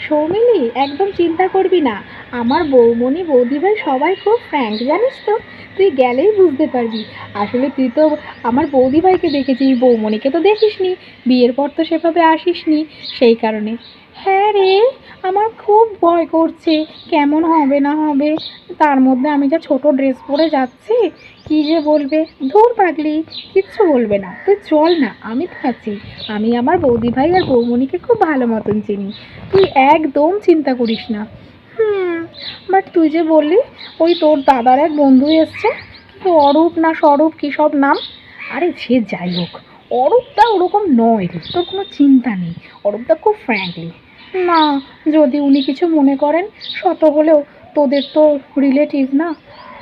সৌমিলি একদম চিন্তা করবি না। আমার বৌমণি বৌদিভাই সবাই খুব ফ্র্যাঙ্ক জানিস তো? তুই গেলেই বুঝতে পারবি। আসলে তুই তো আমার বৌদিভাইকে দেখেছিস, বৌমণিকে তো দেখিসনি, বিয়ের পর তো সেভাবে আসিসনি, সেই কারণে। হ্যাঁ রে, আমার খুব ভয় করছে, কেমন হবে না হবে। তার মধ্যে আমি যা ছোট ড্রেস পরে যাচ্ছি, কী যে বলবে? ধুর পাগলি, কিচ্ছু বলবে না। তুই চল না, আমি তো আমি আমার বৌদিভাই আর বৌমণিকে খুব ভালো মতন চিনি। তুই একদম চিন্তা করিস না। বাট তুই যে বললি, ওই তোর দাদার এক বন্ধু এসছে। কি অরূপ না স্বরূপ কী সব নাম? আরে সে যাই হোক, অরূপটা ওরকম নয় তোর কোনো চিন্তা নেই। অরূপটা খুব ফ্র্যাঙ্কলি না, যদি উনি কিছু মনে করেন, শত হলেও তোদের তো রিলেটিভ না।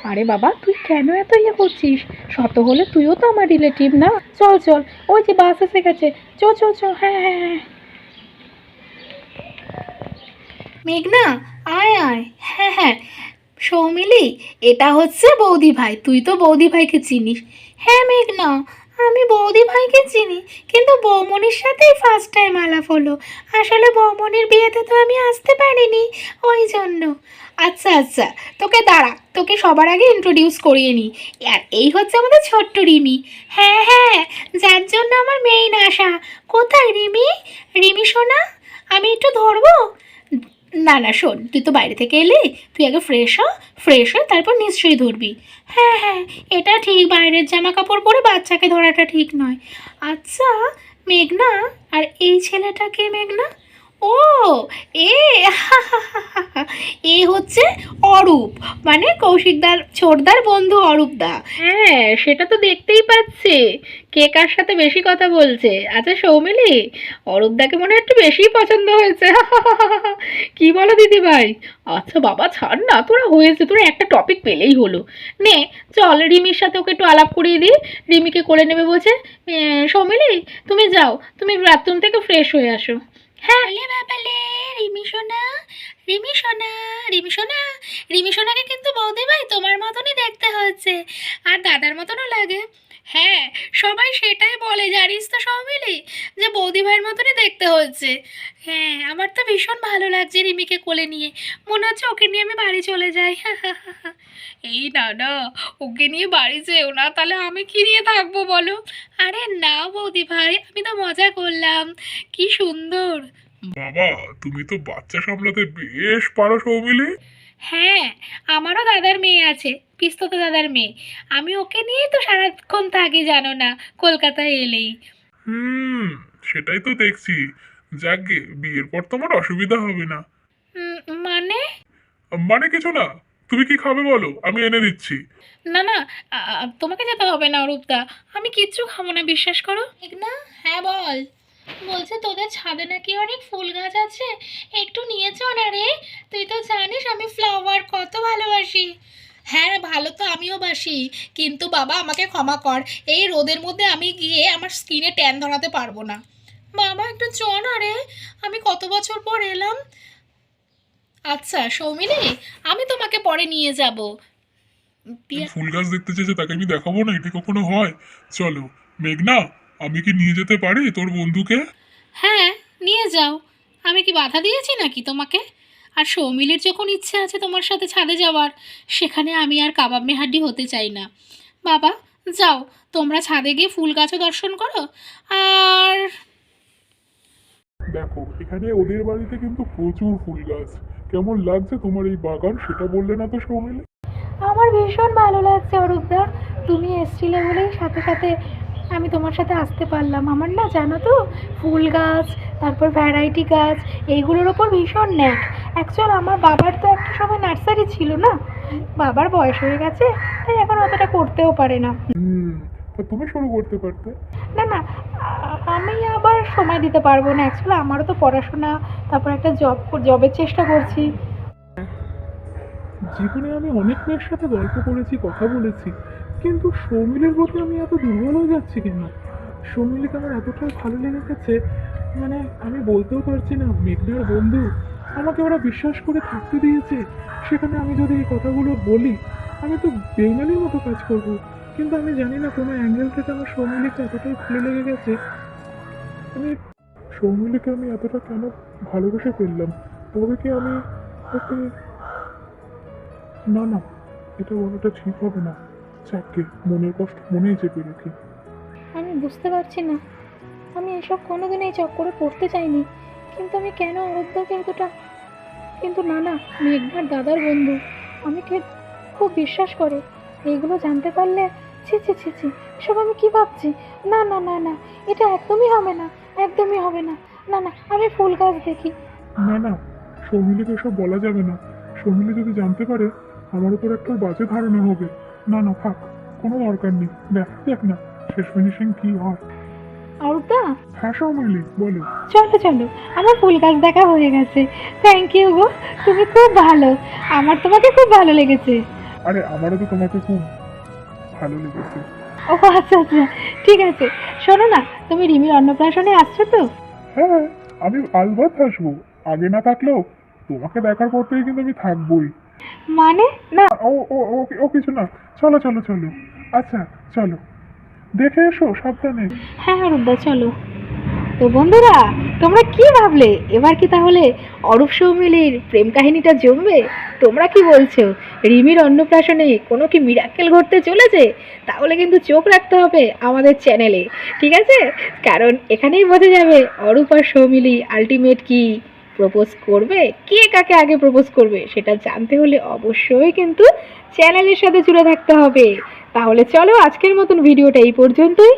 আরে বাবা, তুই কেন এত ইয়ে করছিস? শত হলে তুইও তো আমার রিলেটিভ না। চল চল, ওই যে বাস এসে গেছে। চ চ চ হ্যাঁ হ্যাঁ হ্যাঁ। মেঘনা, আয় আয়। সৌমিলি, এটা হচ্ছে বৌদি ভাই তুই তো বৌদি ভাইকে চিনিস। হ্যাঁ মেঘনা, আমি বৌদি ভাইকে চিনি, কিন্তু বৌমনির সাথেই ফার্স্ট টাইম আলাপ হলো। আসলে বৌমনির বিয়েতে তো আমি আসতে পারিনি, ওই জন্য। আচ্ছা আচ্ছা তোকে দাঁড়া, তোকে সবার আগে ইন্ট্রোডিউস করিয়ে নিই। আর এই হচ্ছে আমাদের ছোট্ট রিমি। হ্যাঁ হ্যাঁ যার জন্য আমার মেইন আশা। কোথায় রিমি? রিমি সোনা, আমি একটু ধরবো? না না, শোন, তুই তো বাইরে থেকে এলি, তুই আগে ফ্রেশ হ ফ্রেশ হয়ে তারপর নিশ্চয়ই ধরবি। হ্যাঁ হ্যাঁ এটা ঠিক, বাইরের জামা কাপড় পরে বাচ্চাকে ধরাটা ঠিক নয়। আচ্ছা মেঘনা, আর এই ছেলেটাকে মেঘনা? ও, এ এ হচ্ছে অরূপ। মানে কৌশিকদার, ছোটদার বন্ধু অরূপদা। হ্যাঁ সেটা তো দেখতেই পাচ্ছি। কে কার সাথে বেশি কথা বলছে? আচ্ছা সৌমিলি, অরূপদাকে মনে হয় একটু বেশিই পছন্দ হয়েছে। কি বলো দিদি ভাই আচ্ছা বাবা, ছাড় না, তোরা হয়েছে, তোরা একটা টপিক পেলেই হলো। নে, চল, রিমির সাথে ওকে একটু আলাপ করিয়ে দিই। রিমিকে করে নেবে বলছে সৌমিলি, তুমি যাও, তুমি বাথরুম থেকে ফ্রেশ হয়ে আসো। হ্যাঁ। বাবালে, রিমি সোনা রিমি সোনা রিমি সোনা, রিমি সোনাকে কিন্তু বৌদি ভাই তোমার মতনই দেখতে হচ্ছে আর দাদার মতনও লাগে। হ্যাঁ সবাই সেটাই বলে, জানিস তো সৌমিলি? যে বৌদি ভাইয়ের মতনই দেখতে হচ্ছে। হ্যাঁ আমার তো ভীষণ ভালো লাগছে রিমিকে কোলে নিয়ে। মনে হচ্ছে ওকে নিয়ে আমি বাড়ি চলে যাই। এই না না, ওকে নিয়ে বাড়ি যেও না, তাহলে আমি কি নিয়ে থাকব বলো? আরে না বৌদি ভাই, আমি তো মজা করলাম। কি সুন্দর। বাবা, তুমি তো বাচ্চা সামলাতে বেশ পারো সৌমিলি। হ্যাঁ আমারও দাদার মেয়ে আছে পিস্তত দাদার মেয়ে। আমি ওকে নিয়েই তো সারাক্ষণ থাকি জানো না কলকাতায় এলেই। হুম সেটাই তো দেখছি। যাকগে বিয়ের পর তোমার অসুবিধা হবে না। মানে? মানে কিছু না তুমি কি খাবে বলো আমি এনে দিচ্ছি। না না তোমাকে যেতে হবে না অরূপদা আমি কিচ্ছু খাব না বিশ্বাস করো। না হ্যাঁ বল। বলছে তোদের ছাদে নাকি অনেক ফুল গাছ আছে? একটু নিয়ে চ না রে। তুই তো জানিস আমি ফ্লাওয়ার কত ভালোবাসি। হ্যাঁ ভালো তো আমিও বাসি। কিন্তু বাবা আমাকে ক্ষমা কর। এই রোদের মধ্যে আমি গিয়ে আমার স্কিনে ট্যান ধরাতে পারব না। বাবা একটু চ না রে। আমি কত বছর পর এলাম? আচ্ছা সৌমিলি আমি তোমাকে পরে নিয়ে যাব। ফুল গাছ দেখতে চেয়েছে তাকে আমি দেখাবো না এটা কখনো হয়? চলো মেঘনা। আমি কি নিয়ে যেতে পারি তোর বন্ধুকে? হ্যাঁ নিয়ে যাও। আমি কি বাধা দিয়েছি নাকি তোমাকে? আর সৌমিলের যখন ইচ্ছে আছে তোমার সাথে ছাদে যাওয়ার সেখানে আমি আর কাবাব মেহাড্ডি হতে চাই না। বাবা যাও তোমরা ছাদে গিয়ে ফুল গাছও দর্শন করো। আর দেখো এখানে ওদের বাড়িতে কিন্তু প্রচুর ফুল গাছ। কেমন লাগছে তোমার এই বাগান সেটা বললে না তো সৌমিলি? আমার ভীষণ ভালো লাগছে অরূপদা। তুমি এসছিলে বলেই সাথে সাথে আমি তোমার সাথে আসতে পারলাম। আমার না জানো তো ফুল গাছ তারপর ভ্যারাইটি গাছ এইগুলোর ওপর ভীষণ ন্যাক। অ্যাকচুয়াল আমার বাবার তো একটা সময় নার্সারি ছিল না? বাবার বয়স হয়ে গেছে তাই এখন অতটা করতেও পারে না। তুমি শুরু করতে পারতে। না না আমি আবার সময় দিতে পারব না। অ্যাকচুয়ালি আমারও তো পড়াশোনা তারপর একটা জব জবের চেষ্টা করছি। জীবনে আমি অনেক মেয়ের সাথে গল্প করেছি, কথা বলেছি, কিন্তু সৌমিলের প্রতি আমি এত দুর্বল হয়ে যাচ্ছি কেন? সৌমিলিকে আমার এতটাই ভালো লেগে গেছে মানে আমি বলতেও পারছি না, মেঘনার বন্ধু, আমাকে ওরা বিশ্বাস করে থাকতে দিয়েছে। সেখানে আমি যদি এই কথাগুলো বলি, আমি তো বেইমানির মতো কাজ করব। কিন্তু আমি জানি না কোনো অ্যাঙ্গেল থেকে আমার সৌমিলিকে এতটাই ভালো লেগে গেছে। আমি সৌমিলিকে আমি এতটা কেন ভালোবেসে ফেললাম? তবে কি আমি ওকে না না এটা বলাটা ঠিক হবে না। যাকে মনের কষ্ট মনেই চেপে রাখি। আমি বুঝতে পারছি না। আমি এসব কোনোদিন এই চক্করে পড়তে চাইনি। কিন্তু আমি কেন অরোধ্যাকে এতটা কিন্তু না না মেঘনার দাদার বন্ধু। আমি আমাকে খুব বিশ্বাস করে? এইগুলো জানতে পারলে ছি ছি ছি ছি এসব আমি কি ভাবছি? না না না না এটা একদমই হবে না একদমই হবে না। না না আমি ফুল গাছ দেখি। না না সৌমিলিকে এসব বলা যাবে না। সৌমিলি যদি জানতে পারে আমার উপর একটা বাজে ধারণা হবে। না না থাক কোনো দরকার নেই। দেখ দেখ না শেষ ফিনিশিং কি হয়। অরোধ্যা হ্যাঁ সৌমিলি বলো। চলো চলো আমার ফুল গাছ দেখা হয়ে গেছে। থ্যাংক ইউ গো তুমি খুব ভালো। আমার তোমাকে খুব ভালো লেগেছে। আরে আমারও তো তোমাকে খুব ভালো লেগেছে। ও আচ্ছা আচ্ছা ঠিক আছে। শোনো না তুমি রিমির অন্নপ্রাশনে আসছো তো? হ্যাঁ আমি আলবাত আসব আগে না থাকলেও তোমাকে দেখার পর থেকে কিন্তু আমি থাকবোই। মানে? না ও ও ও ও কিছু না। চলো চলো চলো। আচ্ছা চলো। দেখে এসো সাবধানে। হ্যাঁ অরূপদা চলো। তো বন্ধুরা তোমরা কি ভাবলে? এবার কি তাহলে অরূপ সৌমিলির প্রেম কাহিনীটা জমবে? তোমরা কি বলছো? রিমির অন্নপ্রাশনে কোনো কি মিরাক্কেল ঘটতে চলেছে? তাহলে কিন্তু চোখ রাখতে হবে আমাদের চ্যানেলে ঠিক আছে? কারণ এখানেই বোঝা যাবে অরূপ আর সৌমিলি আলটিমেট কি। প্রপোজ করবে? কে কাকে আগে প্রপোজ করবে? সেটা জানতে হলে অবশ্যই কিন্তু চ্যানেলের সাথে জুড়ে থাকতে হবে। তাহলে চলো আজকের মতন ভিডিওটা এই পর্যন্তই।